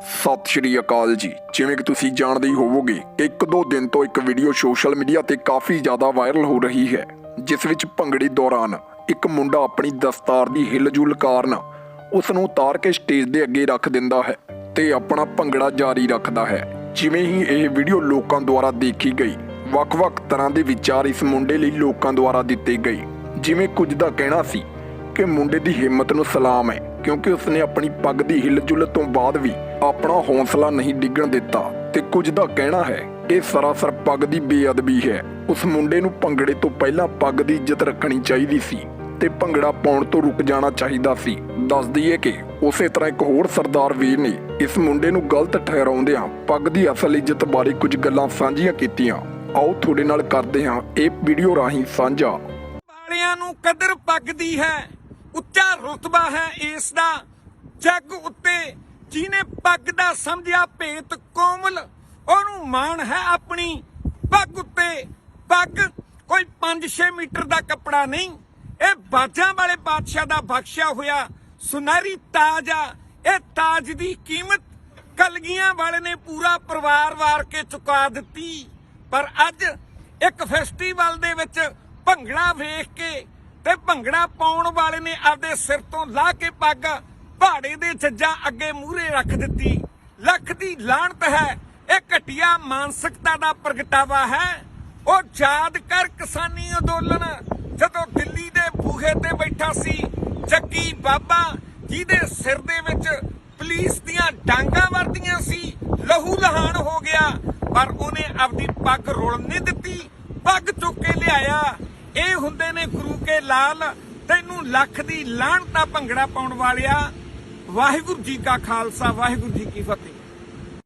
ਸਤਿ ਸ਼੍ਰੀ ਅਕਾਲ ਜੀ। ਜਿਵੇਂ ਕਿ ਤੁਸੀਂ ਜਾਣਦੇ ਹੀ ਹੋਵੋਗੇ ਕਿ ਇੱਕ ਦੋ ਦਿਨ ਤੋਂ ਇੱਕ ਵੀਡੀਓ ਸੋਸ਼ਲ ਮੀਡੀਆ ਤੇ ਕਾਫੀ ਜ਼ਿਆਦਾ ਵਾਇਰਲ ਹੋ ਰਹੀ ਹੈ, ਜਿਸ ਵਿੱਚ ਭੰਗੜੇ ਦੌਰਾਨ ਇੱਕ ਮੁੰਡਾ ਆਪਣੀ ਦਸਤਾਰ ਦੀ ਹਿਲਜੁਲ ਕਾਰਨ ਉਸ ਨੂੰ ਉਤਾਰ ਕੇ ਸਟੇਜ ਦੇ ਅੱਗੇ ਰੱਖ ਦਿੰਦਾ ਹੈ ਤੇ ਆਪਣਾ ਭੰਗੜਾ ਜਾਰੀ ਰੱਖਦਾ ਹੈ। ਜਿਵੇਂ ਹੀ ਇਹ ਵੀਡੀਓ ਲੋਕਾਂ ਦੁਆਰਾ ਦੇਖੀ ਗਈ, ਵੱਖ-ਵੱਖ ਤਰ੍ਹਾਂ ਦੇ ਵਿਚਾਰ ਇਸ ਮੁੰਡੇ ਲਈ ਲੋਕਾਂ ਦੁਆਰਾ ਦਿੱਤੇ ਗਏ। ਜਿਵੇਂ ਕੁਝ ਦਾ ਕਹਿਣਾ ਸੀ ਕਿ ਮੁੰਡੇ ਦੀ ਹਿੰਮਤ ਨੂੰ ਸਲਾਮ ਹੈ, ਕਿਉਂਕਿ ਉਸਨੇ ਆਪਣੀ ਪੱਗ ਦੀ ਹਿਲਜੁਲ ਤੋਂ ਬਾਅਦ ਵੀ ਆਪਣਾ ਹੌਸਲਾ ਨਹੀਂ ਡਿੱਗਣ ਦਿੱਤਾ। ਤੇ ਕੁਝ ਦਾ ਕਹਿਣਾ ਹੈ ਇਹ ਸਰਾਸਰ ਪੱਗ ਦੀ ਬੇਅਦਬੀ ਹੈ। ਉਸ ਮੁੰਡੇ ਨੂੰ ਭੰਗੜੇ ਤੋਂ ਪਹਿਲਾਂ ਪੱਗ ਦੀ ਇੱਜ਼ਤ ਰੱਖਣੀ ਚਾਹੀਦੀ ਸੀ ਤੇ ਭੰਗੜਾ ਪਾਉਣ ਤੋਂ ਰੁਕ ਜਾਣਾ ਚਾਹੀਦਾ ਸੀ। ਦੱਸ ਦਈਏ ਕਿ ਉਸੇ ਤਰ੍ਹਾਂ ਇੱਕ ਹੋਰ ਸਰਦਾਰ ਵੀਰ ਨੇ ਇਸ ਮੁੰਡੇ ਨੂੰ ਗਲਤ ਠਹਿਰਾਉਂਦਿਆਂ ਪੱਗ ਦੀ ਅਸਲ ਇੱਜ਼ਤ ਬਾਰੇ ਕੁਝ ਗੱਲਾਂ ਸਾਂਝੀਆਂ ਕੀਤੀਆਂ। ਆਓ ਤੁਹਾਡੇ ਨਾਲ ਕਰਦੇ ਹਾਂ ਇਹ ਵੀਡੀਓ ਰਾਹੀਂ ਸਾਂਝਾ। ਵਾਲਿਆਂ ਨੂੰ ਕਦਰ ਪੱਗ ਦੀ ਹੈ। ਉੱਚਾ ਰੁਤਬਾ ਹੈ ਇਸ ਦਾ। ਜੱਗ ਉੱਤੇ ਜਿਹਨੇ ਪੱਗ ਦਾ ਸਮਝਿਆ ਭੇਤ ਕੋਮਲ, ਉਹਨੂੰ ਮਾਣ ਹੈ ਆਪਣੀ। ਪੱਗ ਉੱਤੇ ਪੱਗ, ਕੋਈ 5-6 ਮੀਟਰ ਦਾ ਕੱਪੜਾ ਨਹੀਂ। ਇਹ ਬਾਜਾਂ ਵਾਲੇ ਬਾਦਸ਼ਾਹ ਦਾ ਬਖਸ਼ਿਆ ਹੋਇਆ ਸੁਨਹਿਰੀ ਤਾਜ ਆ। ਇਹ ਤਾਜ ਦੀ ਕੀਮਤ ਕਲਗੀਆਂ ਵਾਲੇ ਨੇ ਪੂਰਾ ਪਰਿਵਾਰ ਵਾਰ ਕੇ ਚੁਕਾ ਦਿੱਤੀ। ਪਰ ਅੱਜ ਇੱਕ ਫੈਸਟੀਵਲ ਦੇ ਵਿੱਚ ਭੰਗੜਾ ਵੇਖ ਕੇ ਤੇ ਭੰਗੜਾ ਪਾਉਣ ਵਾਲੇ ਨੇ ਆਪਦੇ ਸਿਰ ਤੋਂ ਲਾ ਕੇ ਪੱਗ ਪਹਾੜੇ ਦੇ ਜੱਜਾਂ ਅੱਗੇ ਮੂਹਰੇ ਰੱਖ ਦਿੱਤੀ। ਲੱਖ ਦੀ ਲਾਹਣਤ ਹੈ, ਇਹ ਘਟੀਆ ਮਾਨਸਿਕਤਾ ਦਾ ਪ੍ਰਗਟਾਵਾ ਹੈ। ਉਹ ਯਾਦ ਕਰ ਕਿਸਾਨੀ ਅੰਦੋਲਨ, ਜਦੋਂ ਦਿੱਲੀ ਦੇ ਬੂਹੇ ਤੇ ਬੈਠਾ ਸੀ ਜੱਗੀ ਬਾਬਾ ਜਿਹਦੇ ਸਿਰ ਦੇ ਵਿੱਚ ਪੁਲਿਸ ਦੀਆਂ ਡਾਂਗਾ ਵਰਦੀਆਂ ਸੀ, ਲਹੂ ਲਹਾਨ ਹੋ ਗਿਆ। ਪਰ ਉਹਨੇ ਆਪਦੀ ਪੱਗ ਰੋਲ ਨਹੀਂ ਦਿੱਤੀ, ਪੱਗ ਚੁੱਕ ਕੇ ਲਿਆਇਆ। ਇਹ ਹੁੰਦੇ ਨੇ ਗੁਰੂ ਕੇ ਲਾਲ। ਤੈਨੂੰ ਲੱਖ ਦੀ ਲਾਹਣਤਾ ਭੰਗੜਾ ਪਾਉਣ ਵਾਲਿਆ। ਵਾਹਿਗੁਰੂ ਜੀ ਕਾ ਖਾਲਸਾ, ਵਾਹਿਗੁਰੂ ਜੀ ਕੀ ਫਤਿਹ।